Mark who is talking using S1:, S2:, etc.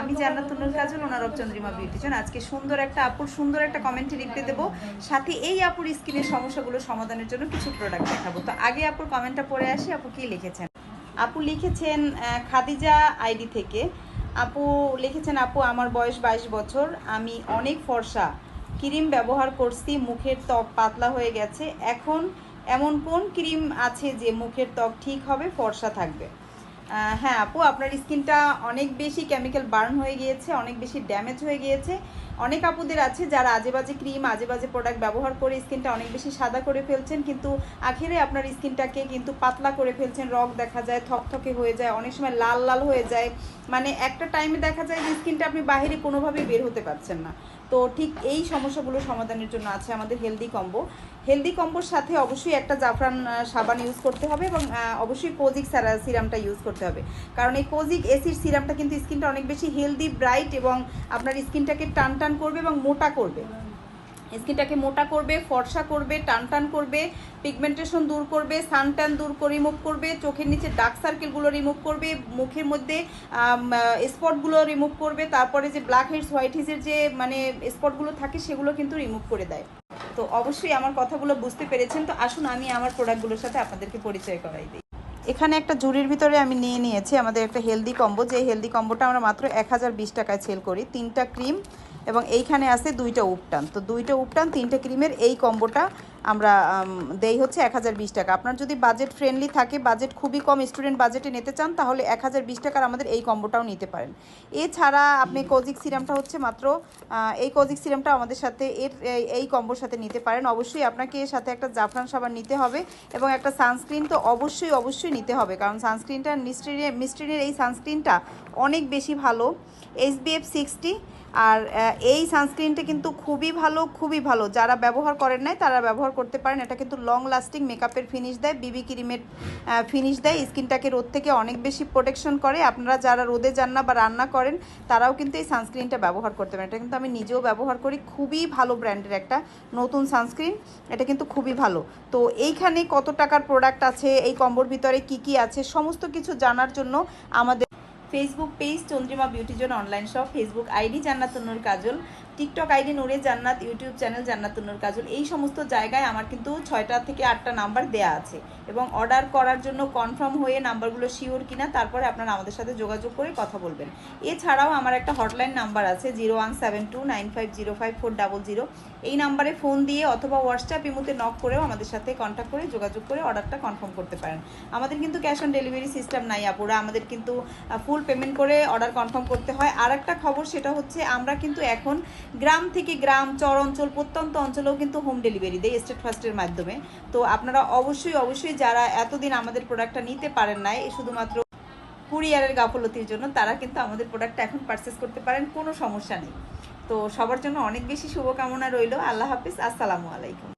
S1: আমি জান্নাতুল কাজল ওনারব চন্দ্রিমা বিউটিশন আজকে সুন্দর একটা সুন্দর একটা কমেন্টে দেবো। সাথে এই সমস্যাগুলো সমাধানের জন্য কিছু প্রোডাক্ট দেখাবো। তো আগে আপুর কমেন্টটা আসি, আপু কি লিখেছেন? আপু লিখেছেন খাদিজা আইডি থেকে। আপু লিখেছেন, আপু, আমার বয়স বাইশ বছর, আমি অনেক ফর্সা। ক্রিম ব্যবহার করছি, মুখের ত্বক পাতলা হয়ে গেছে। এখন এমন কোন ক্রিম আছে যে মুখের ত্বক ঠিক হবে, ফর্সা থাকবে? হ্যাঁ আপু, আপনার স্কিনটা অনেক বেশি কেমিক্যাল বার্ন হয়ে গিয়েছে, অনেক বেশি ড্যামেজ হয়ে গিয়েছে। অনেক আপুদের আছে যারা আজে বাজে ক্রিম আজে বাজে প্রোডাক্ট ব্যবহার করে স্কিনটা অনেক বেশি সাদা করে ফেলছেন, কিন্তু আখেরে আপনার স্কিনটাকে কিন্তু পাতলা করে ফেলছেন, রগ দেখা যায়, থকথকে হয়ে যায়, অনেক সময় লাল লাল হয়ে যায়। মানে একটা টাইমে দেখা যায় যে স্কিনটা আপনি বাইরে কোনোভাবেই বের হতে পারছেন না। তো ঠিক এই সমস্যাগুলো সমাধানের জন্য আছে আমাদের হেলদি কম্বো। হেলদি কম্বোর সাথে অবশ্যই একটা জাফরান সাবান ইউজ করতে হবে এবং অবশ্যই কোজিক সিরামটা ইউজ করতে হবে। কারণ এই কোজিক এসির সিরামটা কিন্তু স্কিনটা অনেক বেশি হেলদি ব্রাইট এবং আপনার স্কিনটাকে টান টান করবে এবং মোটা করবে। স্কিনটাকে মোটা করবে, ফর্সা করবে টান টান করবে পিগমেন্টেশন দূর করবে সানটান দূর রিমুভ করবে, চোখের নিচে ডার্ক সার্কেলগুলো রিমুভ করবে, মুখের মধ্যে স্পটগুলো রিমুভ করবে, তারপরে যে ব্ল্যাক হেডস হোয়াইট হেডসের যে মানে স্পটগুলো থাকে, সেগুলো কিন্তু রিমুভ করে দেয়। তো অবশ্যই আমার কথাগুলো বুঝতে পেরেছেন। তো আসুন, আমি আমার প্রোডাক্টগুলোর সাথে আপনাদেরকে পরিচয় করাই দিই। এখানে একটা জুড়ির ভিতরে আমি নিয়ে নিয়েছি আমাদের একটা হেলদি কম্বো যে হেলদি কম্বোটা আমরা মাত্র এক হাজার বিশ টাকায় সেল করি। তিনটা ক্রিম এবং এইখানে আছে দুইটা উপটান। তো দুইটা উপটান তিনটে ক্রিমের এই কম্বোটা আমরা আম, দেই হচ্ছে এক হাজার বিশ টাকা। আপনার যদি বাজেট ফ্রেন্ডলি থাকে বাজেট খুবই কম স্টুডেন্ট বাজেটে নিতে চান তাহলে এক হাজার বিশ টাকার আমাদের এই কম্বোটাও নিতে পারেন। এছাড়া আপনি কোজিক সিরামটা হচ্ছে মাত্র এই কোজিক সিরামটা আমাদের সাথে এর এই- কম্বোর সাথে নিতে পারেন। অবশ্যই আপনাকে এর সাথে একটা জাফরান সাবান নিতে হবে এবং একটা সানস্ক্রিন তো অবশ্যই অবশ্যই নিতে হবে। কারণ সানস্ক্রিনটা মিস্ট্রিনের মিস্ট্রিনের এই সানস্ক্রিনটা অনেক বেশি ভালো। এসবিএফ সিক্সটি আর এই সানস্ক্রিনটা কিন্তু খুবই ভালো খুবই ভালো। যারা ব্যবহার করেন নাই তারা ব্যবহার করতে পারেন। এটা কিন্তু লং লাস্টিং মেকআপের ফিনিশ দেয় বিবি ক্রিমের ফিনিশ দেয়। স্কিনটাকে রোদ থেকে অনেক বেশি প্রোটেকশন করে। আপনারা যারা রোদে যান না বা রান্না করেন, তারাও কিন্তু এই সানস্ক্রিনটা ব্যবহার করতে পারেন। এটা কিন্তু আমি নিজেও ব্যবহার করি। খুবই ভালো ব্র্যান্ডের একটা নতুন সানস্ক্রিন এটা কিন্তু খুবই ভালো। তো এইখানে কত টাকার প্রোডাক্ট আছে, এই কম্বোর ভিতরে কি কি আছে, সমস্ত কিছু জানার জন্য আমাদের Facebook page Chandrima beauty zone online shop Facebook ID Jannatunnur Kajal TikTok ID Noore Jannat YouTube channel জান্নাতুন্নুর কাজল এই সমস্ত জায়গায় আমার কিন্তু ছয়টা থেকে আটটা নাম্বার দেয়া আছে। এবং অর্ডার করার জন্য কনফার্ম হয়ে নাম্বারগুলো শিওর কিনা, তারপরে আপনারা আমাদের সাথে যোগাযোগ করে কথা বলবেন। এছাড়াও আমার একটা হটলাইন নাম্বার আছে zero one seven two nine five zero five four double zero এই নাম্বারে ফোন দিয়ে অথবা হোয়াটসঅ্যাপ ইমুতে নক করেও আমাদের সাথে কন্ট্যাক্ট করে যোগাযোগ করে অর্ডারটা কনফার্ম করতে পারেন। আমাদের কিন্তু ক্যাশ অন ডেলিভারি সিস্টেম নাই আপুরা, আমাদের কিন্তু ফুল পেমেন্ট করে অর্ডার কনফার্ম করতে হয়। আর একটা খবর সেটা হচ্ছে, আমরা কিন্তু এখন গ্রাম থেকে গ্রাম চর অঞ্চল প্রত্যন্ত অঞ্চলেও কিন্তু হোম ডেলিভারি দেয় স্টেট ফার্স্টের মাধ্যমে। তো আপনারা অবশ্যই অবশ্যই যারা এতদিন আমাদের প্রোডাক্টটা নিতে পারেন নাই, শুধুমাত্র কুরিয়ারের গাফলতির জন্য, তারা কিন্তু আমাদের প্রোডাক্টটা এখন পারচেস করতে পারেন, কোনো সমস্যা নেই। তো সবার জন্য অনেক বেশি শুভকামনা রইল। আল্লাহ হাফিজ। আসসালামু আলাইকুম।